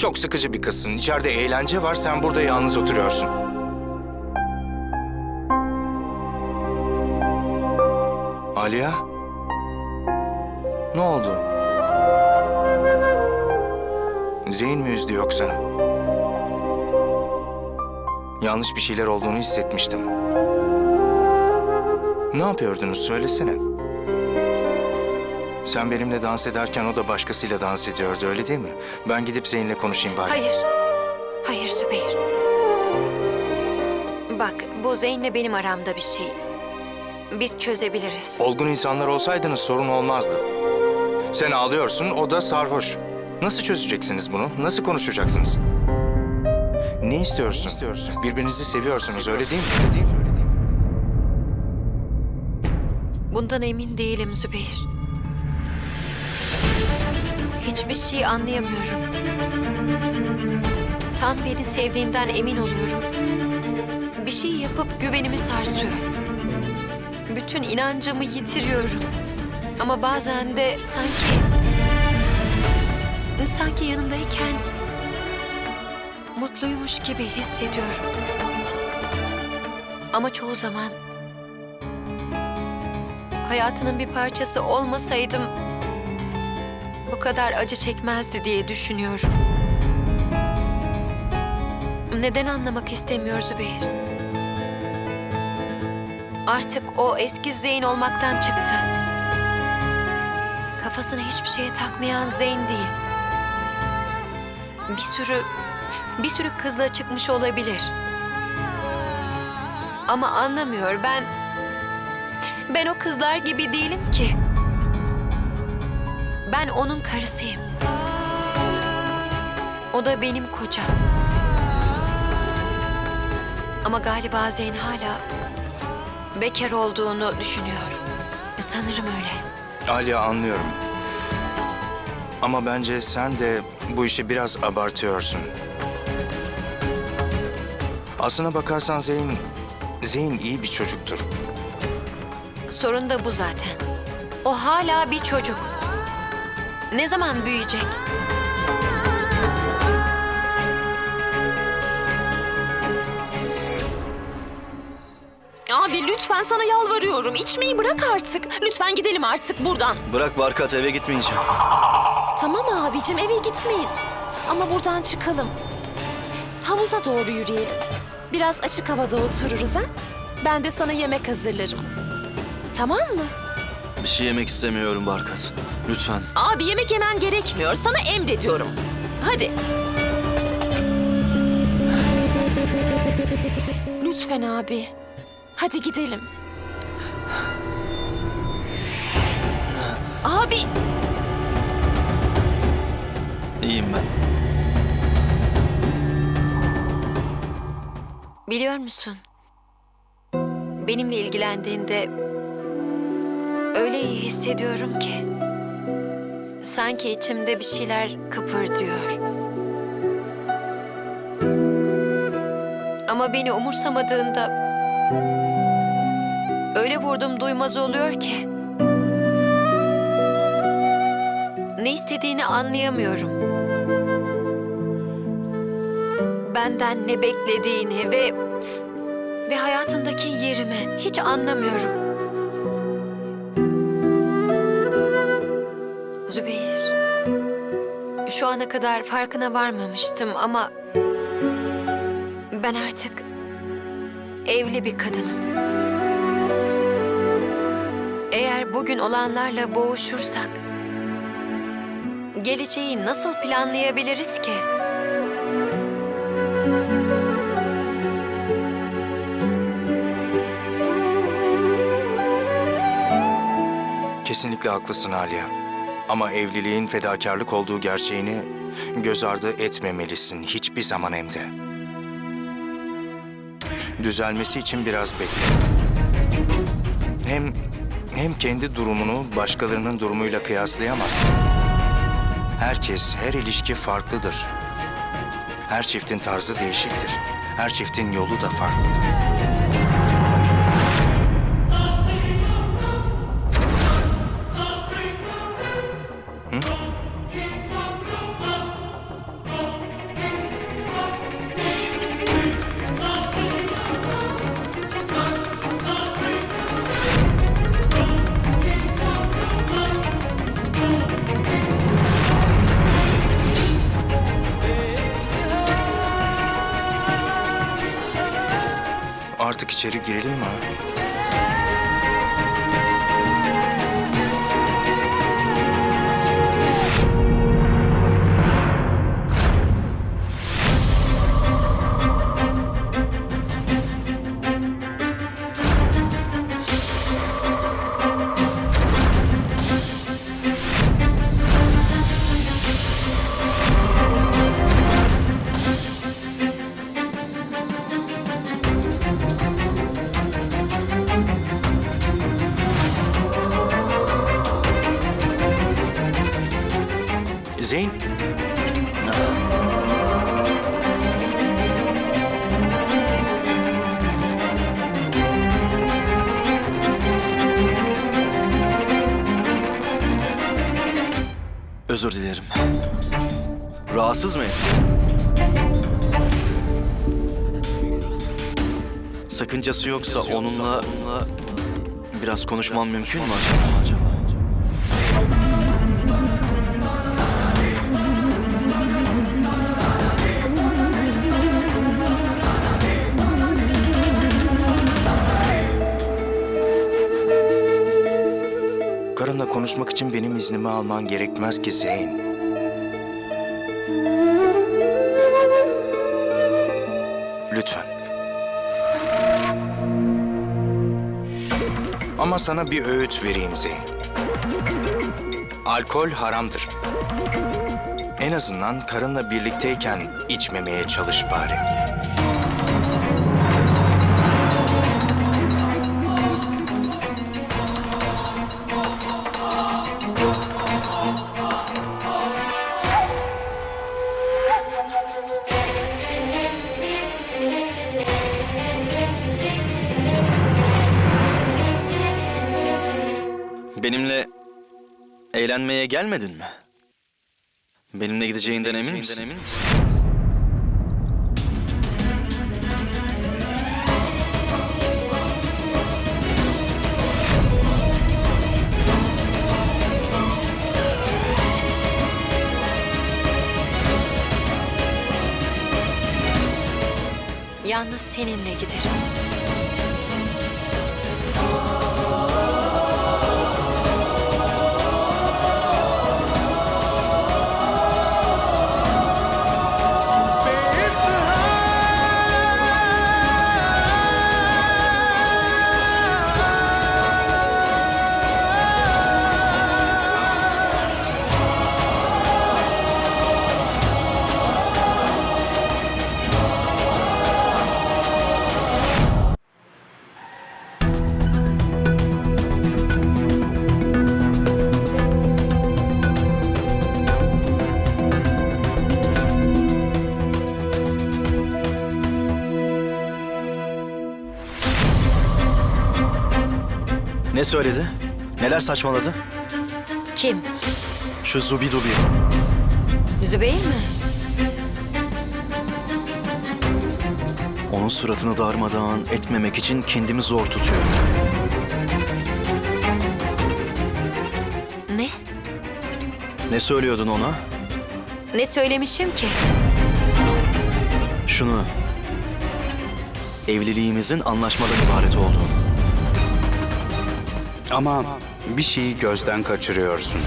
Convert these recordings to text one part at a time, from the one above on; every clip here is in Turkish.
Çok sıkıcı bir kızsın. İçeride eğlence var, sen burada yalnız oturuyorsun. Aliya? Ne oldu? Zeyn mi üzdü yoksa? Yanlış bir şeyler olduğunu hissetmiştim. Ne yapıyordunuz söylesene. Sen benimle dans ederken o da başkasıyla dans ediyordu öyle değil mi? Ben gidip Zeyn'le konuşayım bari. Hayır. Hayır Zübeyir. Bak bu Zeyn'le benim aramda bir şey. Biz çözebiliriz. Olgun insanlar olsaydınız sorun olmazdı. Sen ağlıyorsun, o da sarhoş. Nasıl çözeceksiniz bunu? Nasıl konuşacaksınız? Ne istiyorsun? istiyorsun? Birbirinizi seviyorsunuz, öyle değil mi? Öyle değil mi? Öyle değil mi? Bundan emin değilim Zübeyir. Hiçbir şey anlayamıyorum. Tam beni sevdiğinden emin oluyorum. Bir şey yapıp güvenimi sarsıyor. Bütün inancımı yitiriyorum. Ama bazen de sanki... Sanki yanımdayken mutluymuş gibi hissediyorum. Ama çoğu zaman hayatının bir parçası olmasaydım bu kadar acı çekmezdi diye düşünüyorum. Neden anlamak istemiyor Zübeyir? Artık o eski Zeyn olmaktan çıktı. Kafasına hiçbir şeye takmayan Zeyn değil. Bir sürü, bir sürü kızla çıkmış olabilir. Ama anlamıyor ben... Ben o kızlar gibi değilim ki. Ben onun karısıyım. O da benim kocam. Ama galiba Zeyn hala bekar olduğunu düşünüyor. Sanırım öyle. Aliye anlıyorum. Ama bence sen de bu işi biraz abartıyorsun. Aslına bakarsan Zeyn, Zeyn iyi bir çocuktur. Sorun da bu zaten. O hala bir çocuk. Ne zaman büyüyecek? Abi lütfen sana yalvarıyorum. İçmeyi bırak artık. Lütfen gidelim artık buradan. Bırak Barkat eve gitmeyeceğim. Tamam abicim eve gitmeyiz. Ama buradan çıkalım. Havuza doğru yürüyelim. Biraz açık havada otururuz ha. Ben de sana yemek hazırlarım. Tamam mı? Bir şey yemek istemiyorum Barkat. Lütfen. Abi yemek yemen gerekmiyor. Sana emrediyorum. Hadi. Lütfen abi. Hadi gidelim. Abi. İyiyim ben. Biliyor musun? Benimle ilgilendiğinde öyle iyi hissediyorum ki. Sanki içimde bir şeyler kıpırdıyor. Ama beni umursamadığında öyle vurdum duymaz oluyor ki. Ne istediğini anlayamıyorum. Benden ne beklediğini ve ve hayatındaki yerimi hiç anlamıyorum. Şu ana kadar farkına varmamıştım ama ben artık evli bir kadınım. Eğer bugün olanlarla boğuşursak geleceği nasıl planlayabiliriz ki? Kesinlikle haklısın Aliye. Ama evliliğin fedakarlık olduğu gerçeğini göz ardı etmemelisin hiçbir zaman hem de. Düzelmesi için biraz bekle. Hem hem kendi durumunu başkalarının durumuyla kıyaslayamazsın. Herkes, her ilişki farklıdır. Her çiftin tarzı değişiktir. Her çiftin yolu da farklıdır. artık içeri girelim mi abi? Özür dilerim. Rahatsız mıyım? Sakıncası yoksa onunla biraz konuşmam mümkün mü acaba? Konuşmak için benim iznimi alman gerekmez ki Zeyn. Lütfen. Ama sana bir öğüt vereyim Zeyn. Alkol haramdır. En azından karınla birlikteyken içmemeye çalış bari. Eğlenmeye gelmedin mi? Benimle gideceğinden emin misin? Yalnız seninle giderim. Ne söyledi? Neler saçmaladı? Kim? Şu Zubi Dubi. Zübeyir mi? Onun suratını darmadağın etmemek için kendimi zor tutuyorum. Ne? Ne söylüyordun ona? Ne söylemişim ki? Şunu. Evliliğimizin anlaşmadan ibaret olduğunu. Ama bir şeyi gözden kaçırıyorsun.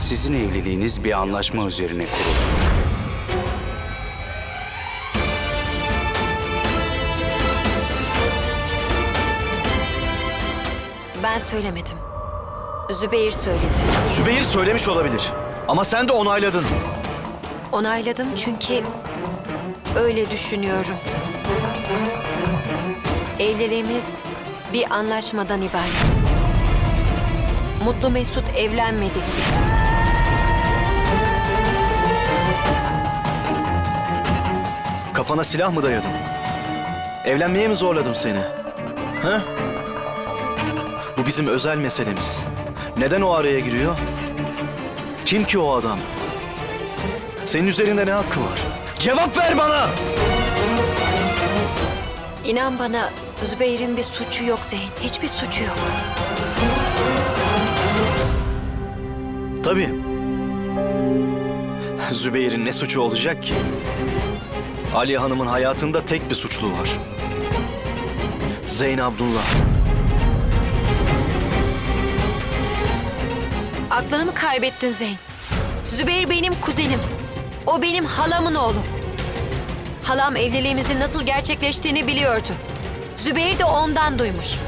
Sizin evliliğiniz bir anlaşma üzerine kuruldu. Ben söylemedim. Zübeyir söyledi. Zübeyir söylemiş olabilir. Ama sen de onayladın. Onayladım çünkü öyle düşünüyorum. Evliliğimiz bir anlaşmadan ibaret. Mutlu Mesut evlenmedik biz. Kafana silah mı dayadım? Evlenmeye mi zorladım seni? Ha? Bu bizim özel meselemiz. Neden o araya giriyor? Kim ki o adam? Senin üzerinde ne hakkı var? Cevap ver bana! İnan bana Zübeyir'in bir suçu yok Zeyn. Hiçbir suçu yok. Tabii. Zübeyir'in ne suçu olacak ki? Aliye Hanım'ın hayatında tek bir suçlu var. Zeyn Abdullah. Aklını mı kaybettin Zeyn? Zübeyir benim kuzenim. O benim halamın oğlu. Halam evliliğimizin nasıl gerçekleştiğini biliyordu. Zübeyir de ondan duymuş.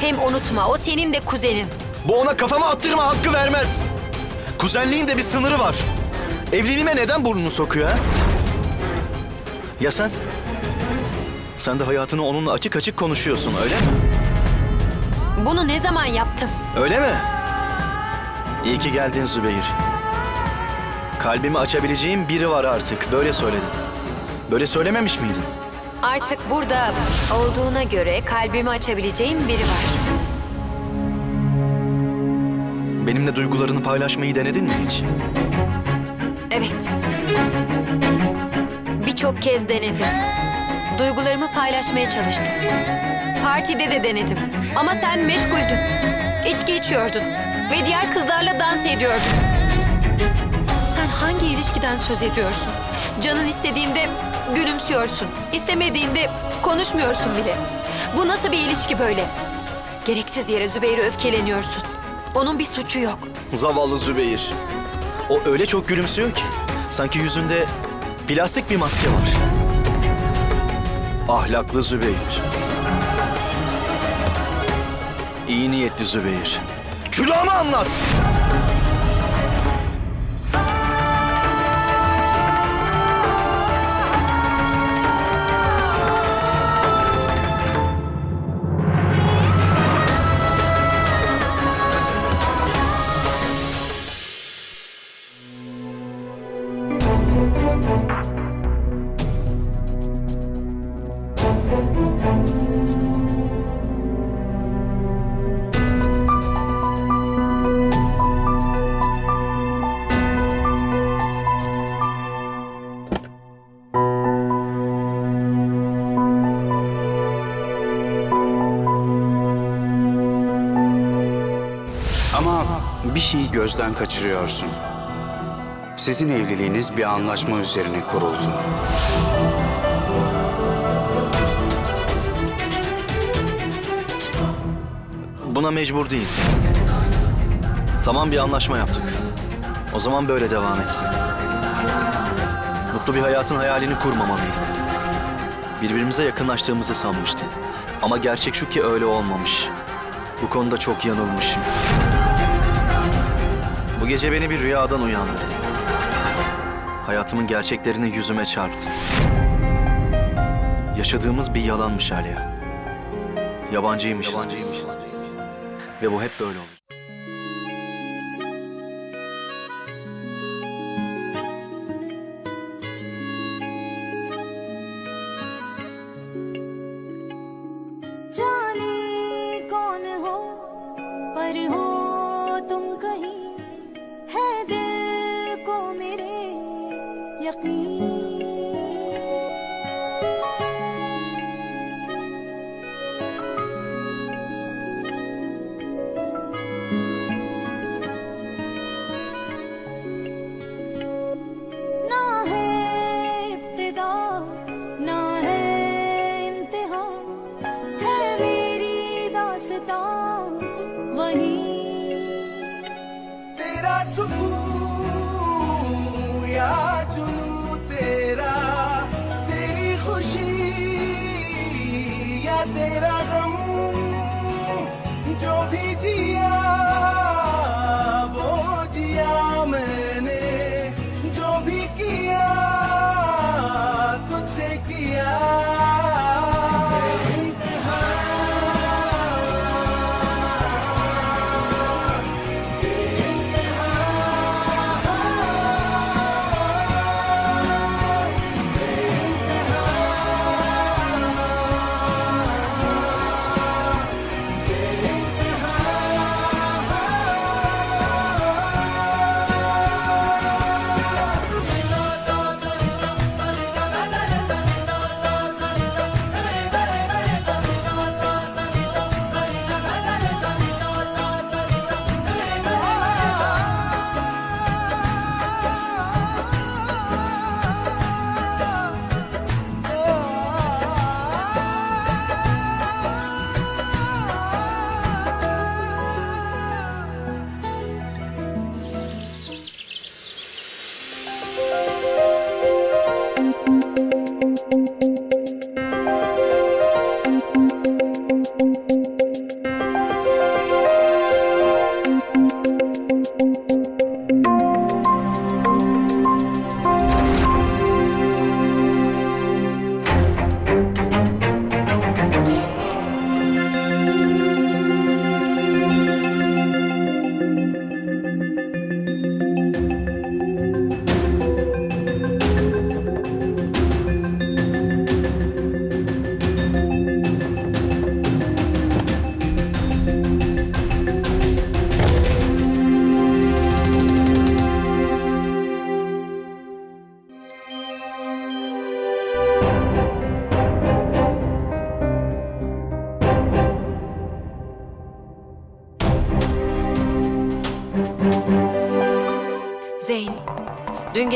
Hem unutma o senin de kuzenin. Bu ona kafama attırma hakkı vermez. Kuzenliğin de bir sınırı var. Evliliğime neden burnunu sokuyor ha? Ya sen? Sen de hayatını onunla açık açık konuşuyorsun öyle mi? Bunu ne zaman yaptım? Öyle mi? İyi ki geldin Zübeyir. Kalbimi açabileceğim biri var artık. Böyle söyledin. Böyle söylememiş miydin? Artık burada olduğuna göre kalbimi açabileceğim biri var. Benimle duygularını paylaşmayı denedin mi hiç? Evet. Birçok kez denedim. Duygularımı paylaşmaya çalıştım. Partide de denedim. Ama sen meşguldün. İçki içiyordun. Ve diğer kızlarla dans ediyordun. Sen hangi ilişkiden söz ediyorsun? Canın istediğinde gülümsüyorsun. İstemediğinde konuşmuyorsun bile. Bu nasıl bir ilişki böyle? Gereksiz yere Zübeyir'e öfkeleniyorsun. Onun bir suçu yok. Zavallı Zübeyir. O öyle çok gülümsüyor ki. Sanki yüzünde plastik bir maske var. Ahlaklı Zübeyir. İyi niyetli Zübeyir. Külahımı anlat! Şeyi gözden kaçırıyorsun. Sizin evliliğiniz bir anlaşma üzerine kuruldu. Buna mecbur değilsin. Tamam bir anlaşma yaptık. O zaman böyle devam etsin. Mutlu bir hayatın hayalini kurmamalıydım. Birbirimize yakınlaştığımızı sanmıştım. Ama gerçek şu ki öyle olmamış. Bu konuda çok yanılmışım. Bu gece beni bir rüyadan uyandırdı. Hayatımın gerçeklerini yüzüme çarptı. Yaşadığımız bir yalanmış Aliya. Yabancıymışız. biz. Ve bu hep böyle oldu.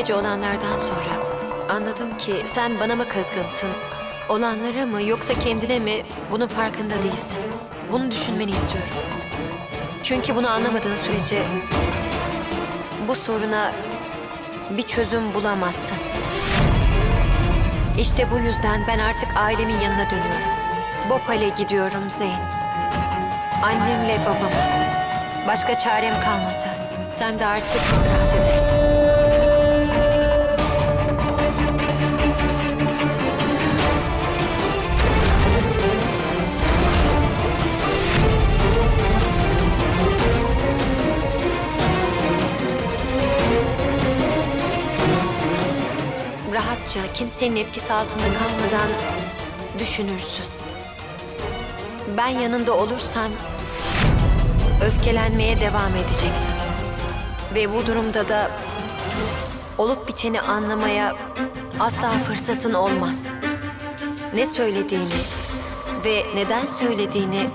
Gece olanlardan sonra anladım ki sen bana mı kızgınsın? Olanlara mı yoksa kendine mi bunun farkında değilsin. Bunu düşünmeni istiyorum. Çünkü bunu anlamadığın sürece bu soruna bir çözüm bulamazsın. İşte bu yüzden ben artık ailemin yanına dönüyorum. Bopal'e gidiyorum Zeyn. Annemle babama. Başka çarem kalmadı. Sen de artık rahat edersin. Rahatça, kimsenin etkisi altında kalmadan düşünürsün. Ben yanında olursam öfkelenmeye devam edeceksin. Ve bu durumda da olup biteni anlamaya asla fırsatın olmaz. Ne söylediğini ve neden söylediğini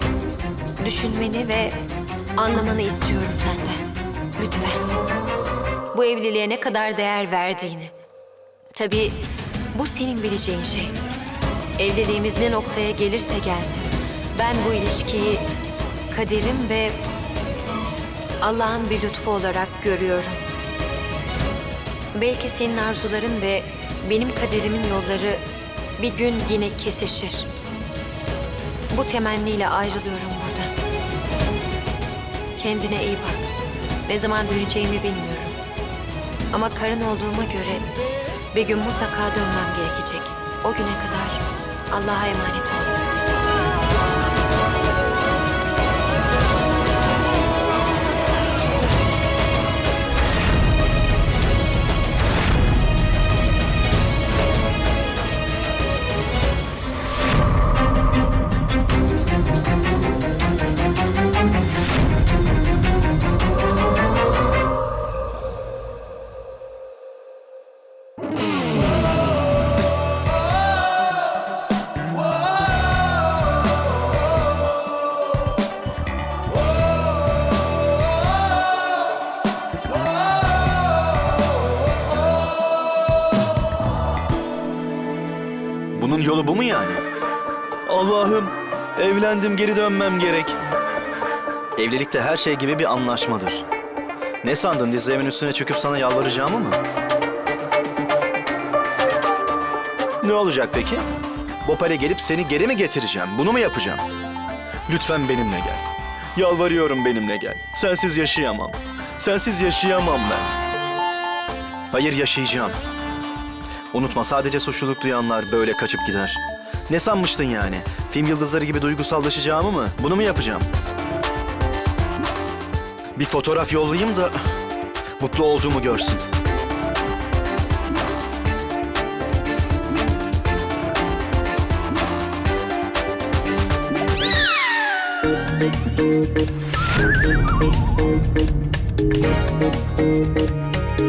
düşünmeni ve anlamanı istiyorum senden. Lütfen. Bu evliliğe ne kadar değer verdiğini. Tabii bu senin bileceğin şey. Evliliğimiz ne noktaya gelirse gelsin. Ben bu ilişkiyi kaderim ve Allah'ın bir lütfu olarak görüyorum. Belki senin arzuların ve benim kaderimin yolları bir gün yine kesişir. Bu temenniyle ayrılıyorum buradan. Kendine iyi bak. Ne zaman döneceğimi bilmiyorum. Ama karın olduğuma göre bir gün mutlaka dönmem gerekecek. O güne kadar Allah'a emanet ol. Evlendim geri dönmem gerek. Evlilikte her şey gibi bir anlaşmadır. Ne sandın dizlerimin üstüne çöküp sana yalvaracağımı mı? Ne olacak peki? Bopal'e gelip seni geri mi getireceğim? Bunu mu yapacağım? Lütfen benimle gel. Yalvarıyorum benimle gel. Sensiz yaşayamam. Sensiz yaşayamam ben. Hayır yaşayacağım. Unutma sadece suçluluk duyanlar böyle kaçıp gider. Ne sanmıştın yani? Film yıldızları gibi duygusallaşacağımı mı? Bunu mu yapacağım? Bir fotoğraf yollayayım da mutlu olduğumu görsün.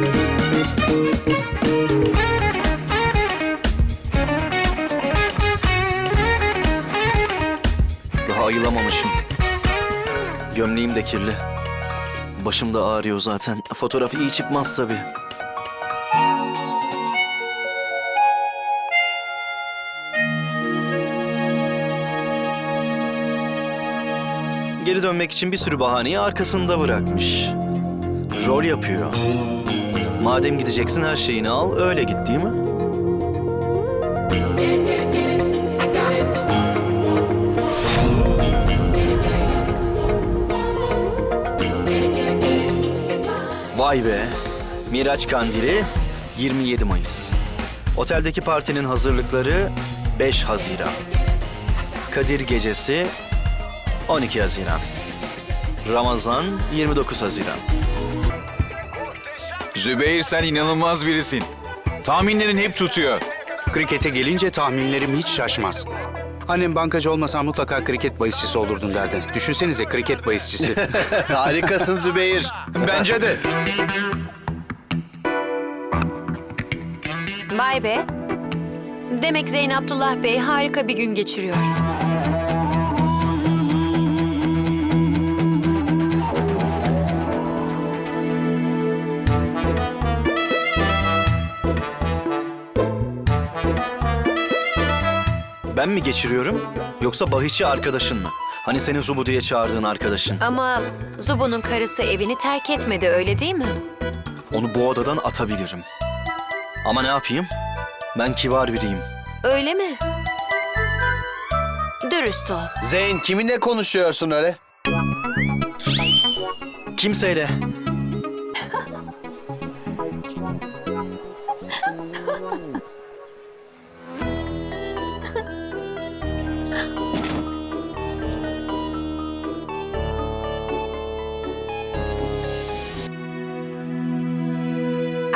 Daha Gömleğim de kirli. Başım da ağrıyor zaten. Fotoğraf iyi çıkmaz tabii. Geri dönmek için bir sürü bahaneyi arkasında bırakmış. Rol yapıyor. Madem gideceksin her şeyini al, öyle git değil mi? Vay be. Miraç Kandili 27 Mayıs. Oteldeki partinin hazırlıkları 5 Haziran. Kadir Gecesi 12 Haziran. Ramazan 29 Haziran. Zübeyir sen inanılmaz birisin. Tahminlerin hep tutuyor. Krikete gelince tahminlerim hiç şaşmaz. Annem bankacı olmasa mutlaka kriket bahisçisi olurdun derdi. Düşünsenize kriket bahisçisi. Harikasın Zübeyir. Bence de. Vay be. Demek Zeyn Abdullah Bey harika bir gün geçiriyor. Ben mi geçiriyorum yoksa bahişçi arkadaşın mı? Hani senin Zubu diye çağırdığın arkadaşın. Ama Zubu'nun karısı evini terk etmedi öyle değil mi? Onu bu odadan atabilirim. Ama ne yapayım? Ben kibar biriyim. Öyle mi? Dürüst ol. Zeyn kiminle konuşuyorsun öyle? Kimseyle.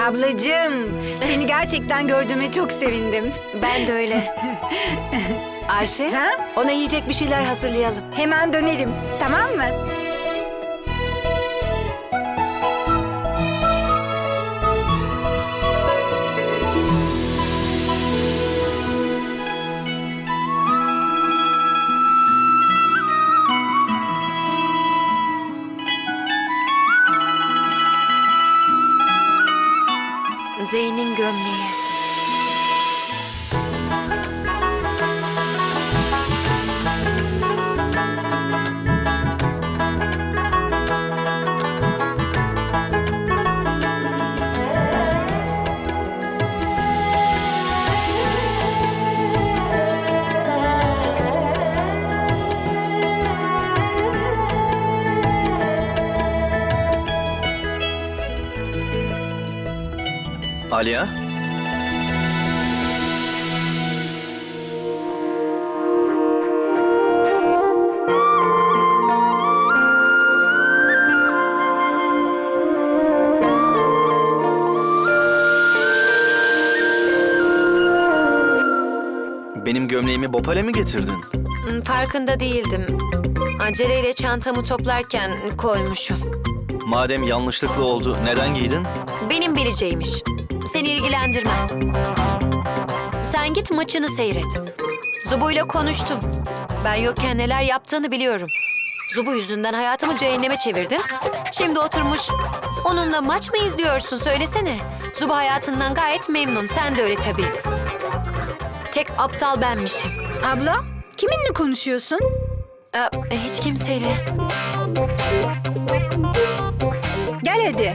Ablacığım, seni gerçekten gördüğüme çok sevindim. Ben de öyle. Ayşe, Ha? ona yiyecek bir şeyler hazırlayalım. Hemen dönerim, tamam mı? Aliya? Benim gömleğimi Bopal'e mi getirdin? Hmm, Farkında değildim. Aceleyle çantamı toplarken koymuşum. Madem yanlışlıkla oldu, neden giydin? Benim bileceğimiş. Seni ilgilendirmez. Sen git maçını seyret. Zubu'yla konuştum. Ben yokken neler yaptığını biliyorum. Zubu yüzünden hayatımı cehenneme çevirdin. Şimdi oturmuş onunla maç mı izliyorsun söylesene. Zubu hayatından gayet memnun. Sen de öyle tabii. Tek aptal benmişim. Abla, kiminle konuşuyorsun? Ee, hiç kimseyle. Gel hadi.